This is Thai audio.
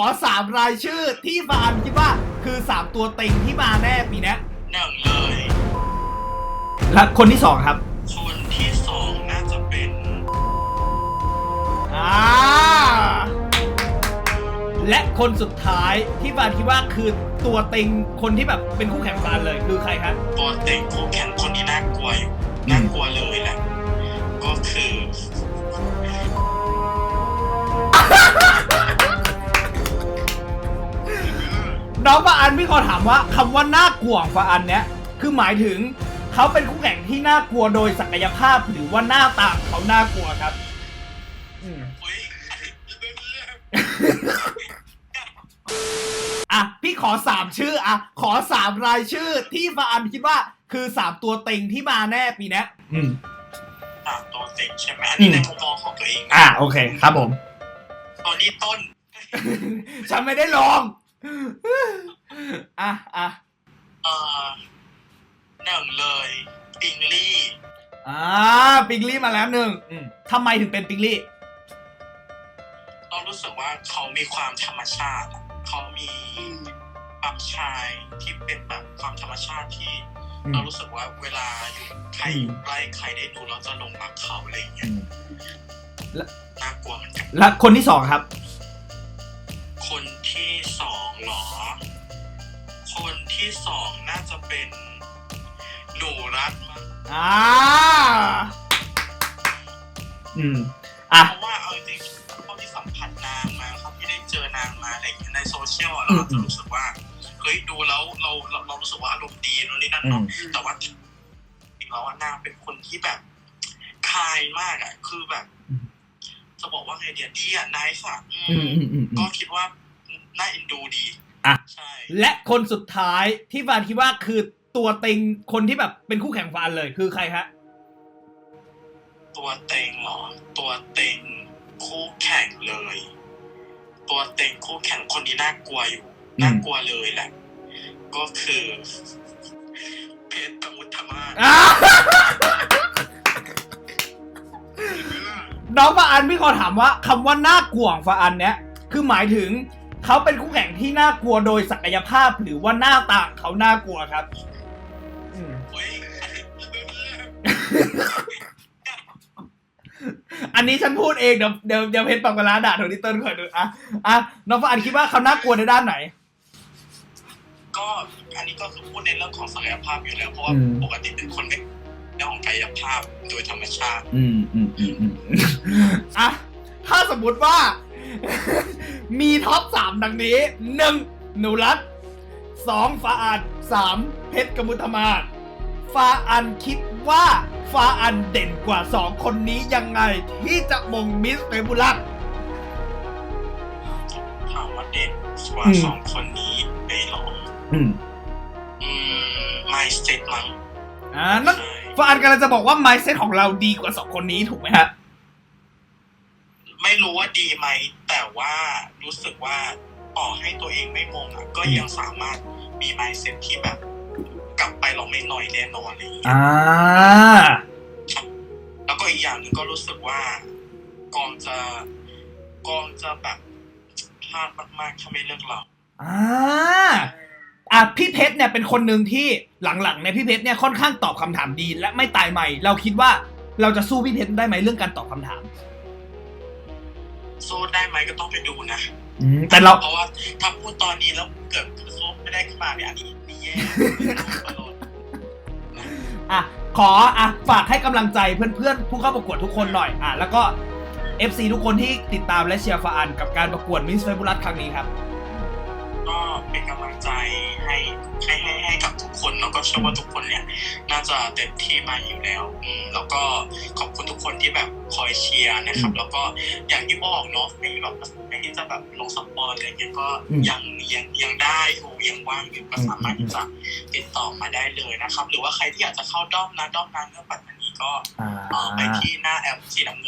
ขอสามรายชื่อที่ฟานคิดว่าคือสามตัวเต็งที่มาแน่ปีเนี้ยหนึ่งเลย และคนที่สองครับคนที่สองน่าจะเป็นอ่าและคนสุดท้ายที่ฟานคิดว่าคือตัวเต็งคนที่แบบเป็นคู่แข่งฟานเลยคือใครครับตัวเต็งคู่แข่งคนที่น่ากลัวอยู่น่ากลัวเลยแหละ ก็คือ น้องฟาอันพี่ขอถามว่าคำว่าน่ากลัวของฟาอันเนี้ยคือหมายถึงเขาเป็นคู่แข่งที่น่ากลัวโดยศักยภาพหรือว่าหน้าตาของเขาน่ากลัวครับอืมเฮ้ยอะพี่ขอสามชื่ออะขอสามรายชื่อที่ฟาอันคิดว่าคือสามตัวเต็งที่มาแน่ปีเนี้ยอืมสามตัวเต็งใช่ไหมอันนี้อืม ในมุมมองของตัวเองนะอะโอเคครับผมตัวนี้ต้น ฉันไม่ได้ลอง อะอะเอ่อหนึ่งเลยปิงลี่อ่าปิงลี่มาแล้วหนึ่งอืมทำไมถึงเป็นปิงลี่เรารู้สึกว่าเขามีความธรรมชาติอะเขามีความชายที่เป็นแบบความธรรมชาติที่ อืมเรารู้สึกว่าเวลาอยู่ใครอืมอยู่ใกล้ใครได้ดูเราจะหลงรักเขาอะไรอย่างเงี้ยน่ากลัวเหมือนกันและคนที่สองครับ รัดมั้งอ่าอืมอะ เพราะว่าเอาจริงๆเท่าที่สัมผัสนางมาครับที่ได้เจอนางมาอะไรอย่างเงี้ยในโซเชียลอะอืเรามจะรู้สึกว่าเฮ้ยดูแล้วเราเราเรารู้สึกว่าอารมณ์ดีโน่นนี่นั่นเนาะอืม แต่ว่าจริงๆแล้วว่านางเป็นคนที่แบบคายมากอะคือแบบ จะบอกว่าไงเดียดีอะนายสะอืมอืมอืมอืมอืก็ม คิดว่าน่าเอ็นดูดีอะ ใช่ และคนสุดท้ายที่ฟานคิดว่าคือ ตัวเต็งคนที่แบบเป็นคู่แข่งฟานเลยคือใครฮะตัวเต็งเหรอตัวเต็งคู่แข่งเลย ตัวเต็งคู่แข่งคนนี้น่ากลัวอยู่อืมน่ากลัวเลยแหละ ก็คือ เพชรประมุทมาศอ่าน้องฟาอันพี่ขอถามว่าคำว่าน่ากลัวของฟาอันเนี้ยคือหมายถึงเขาเป็นคู่แข่งที่น่ากลัวโดยศักยภาพหรือว่าหน้าตาของเขาน่ากลัวครับ อืมเฮ้ยอันนี้ฉันพูดเองเดี๋ยวเดี๋ยวเดี๋ยวเพชรปังกลาด่าโทนี่เติ้ลคอยดูอะอะน้องฟาอันคิดว่าเขาน่ากลัวในด้านไหน ก็อันนี้ก็คือพูดในเรื่องของศักยภาพอยู่แล้วเพราะว่าอืม ปกติเป็นคนไม่เรื่องของกายภาพโดยธรรมชาติ อืมอืมอืมอืมอะถ้าสมมติว่า มีท็อปสามดังนี้หนึ่งหนูรัต สองฟาอันสามเพชรกมุธมาศฟาอันคิดว่าฟาอันเด่นกว่าสองคนนี้ยังไง ที่จะมงมิสเฟบุลัสถามว่าเด่นกว่าอืมสองคนนี้ไม่หรออืมอืมไม่เซ็ตมั้งอ่านั่นใช่ฟาอันกำลังจะบอกว่า mindset ของเราดีกว่าสองคนนี้ถูกไหมฮะไม่รู้ว่าดีไหม แต่ว่ารู้สึกว่า ต่อให้ตัวเองไม่มงอะก็ยังสามารถมีไมเซ็ตที่แบบ กลับไปเราไม่น้อยแน่นอนอะไรอย่างเงี้ยอ่าแล้วก็อีกอย่างหนึ่งก็รู้สึกว่ากองจะกองจะแบบพลาดมากๆถ้าไม่เลือกเราอ่าอะพี่เพชรเนี่ยเป็นคนหนึ่งที่หลังๆเนี่ยพี่เพชรเนี่ยค่อนข้างตอบคำถามดี และไม่ตายใหม่ เราคิดว่าเราจะสู้พี่เพชรได้ไหมเรื่องการตอบคำถาม สู้ได้ไหมก็ต้องไปดูนะ อืมแต่เรา เพราะว่าถ้าพูดตอนนี้แล้วเกิดสู้ไม่ได้ขึ้นมาเนี่ยอันนี้นี่แย่อะ ขออะฝากให้กำลังใจเพื่อนๆ ผู้เข้าประกวดทุกคนหน่อย อะ แล้วก็ FC ทุกคนที่ติดตามและเชียร์ฟาอันกับการประกวดมิสเฟบุลัสครั้งนี้ครับ ก็เป็นกำลังใจให้ให้ให้ให้กับทุกคนแล้วก็เชื่อว่าทุกคนเนี่ย น่าจะเต็มที่มาอยู่แล้วอืมแล้วก็ขอบคุณทุกคนที่แบบคอยเชียร์นะครับ แล้วก็อย่างที่บอกเนาะไม่แบบไม่ที่จะแบบลงสปอนอะไรเงี้ยก็อืมยังยังยังได้อยู่ยังว่างอยู่ก็สามารถที่จะติดต่อมาได้เลยนะครับ หรือว่าใครที่อยากจะเข้าด้อมนะด้อมนั้นเรื่องปัตตานีก็อ่าเอ่อไปที่หน้าแอปสีน้ำเงิ